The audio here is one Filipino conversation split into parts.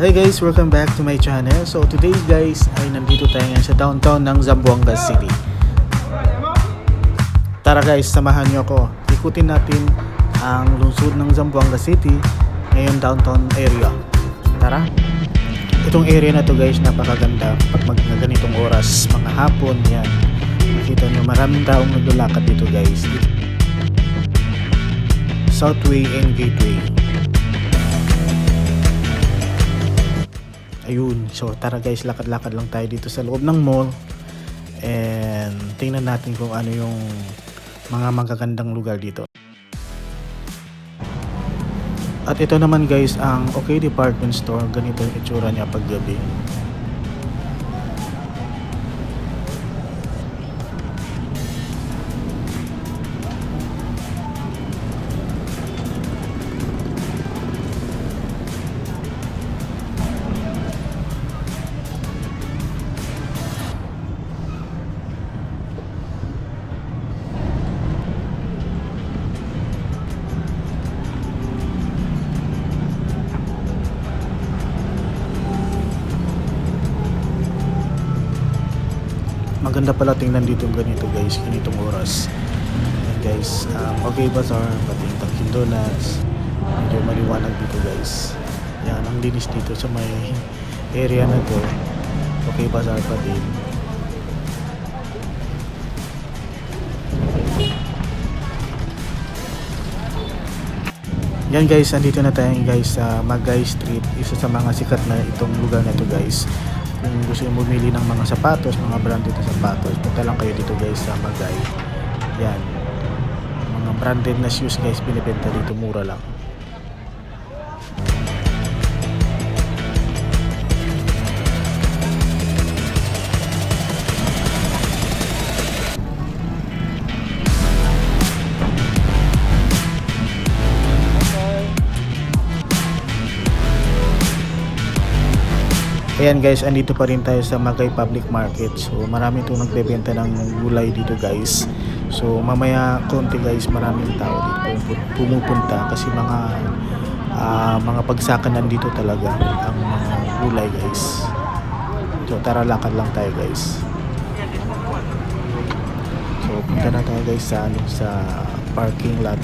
Hi guys, welcome back to my channel. So today guys ay nandito tayo ngayon sa downtown ng Zamboanga City. Tara guys, samahan niyo ako. Ikutin natin ang lungsod ng Zamboanga City ngayon downtown area. Tara. Itong area na to guys, napakaganda pag mag ganitong oras, mga hapon yan. Makita niyo maraming taong naglalakad dito guys. Southway and Gateway. Ayun, so tara guys, lakad-lakad lang tayo dito sa loob ng mall. And tingnan natin kung ano yung mga magagandang lugar dito. At ito naman guys, ang OK Department Store. Ganito yung itsura niya pag gabi. Maganda pala tingnan dito ganito guys, ganitong oras. Ayan guys, um, OK Bazaar, pati yung Dunkin Donuts. Medyo maliwanag dito guys. Yan, ang linis dito sa may area na to. OK Bazaar pa din. Yan guys, andito na tayo guys sa Magay Street. Isa sa mga sikat na itong lugar na to guys. Kung gusto nyo bumili ng mga sapatos, mga branded na sapatos, punta lang kayo dito guys sa Magay. Yan. Mga branded na shoes guys, binibenta dito mura lang. Ayan guys, andito pa rin tayo sa Magay Public Market. So marami itong nagbebenta ng gulay dito guys. So mamaya konti guys, maraming tao dito pumu- pumupunta kasi mga ah, mga pagsakan nandito talaga ang mga gulay guys. So tara lakad lang tayo guys. So punta na tayo guys sa ano, sa parking lot.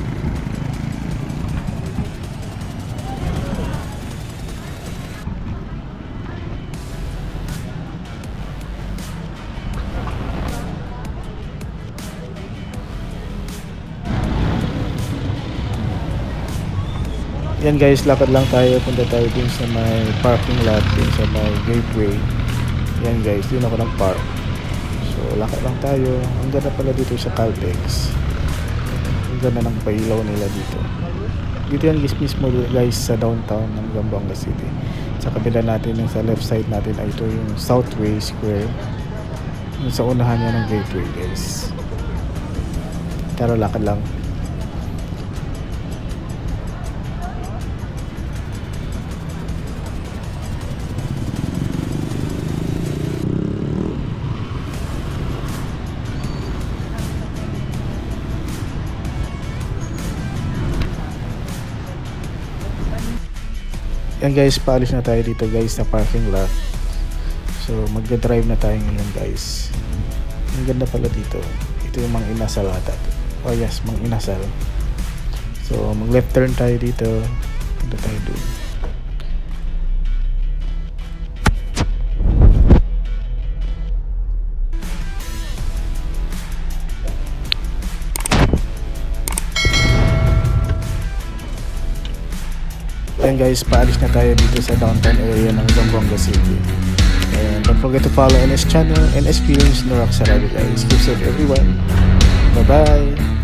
Yan guys, lakad lang tayo. Punta tayo din sa may parking lot, din sa may gateway. Yan guys, din ako ng park. So, lakad lang tayo. Ang ganda pala dito sa Caltex. Ang ganda ng pailaw nila dito. Dito yan guys mismo guys sa downtown ng Zamboanga City. Sa kabila natin, yung sa left side natin ay ito yung Southway Square. Yung sa unahan niya ng gateway guys. Tara lakad lang. Yan guys, paalis na tayo dito guys sa parking lot. So magda-drive na tayo ngayon guys. Ang ganda pala dito. Ito yung mga inasal ata. Oh yes, mga inasal. So mag left turn tayo dito. Punta tayo doon. Yan guys, paalis na tayo dito sa downtown area ng Zamboanga City. And don't forget to follow NS channel and experience Norak Sarabi guys. Keep safe everyone. Bye-bye!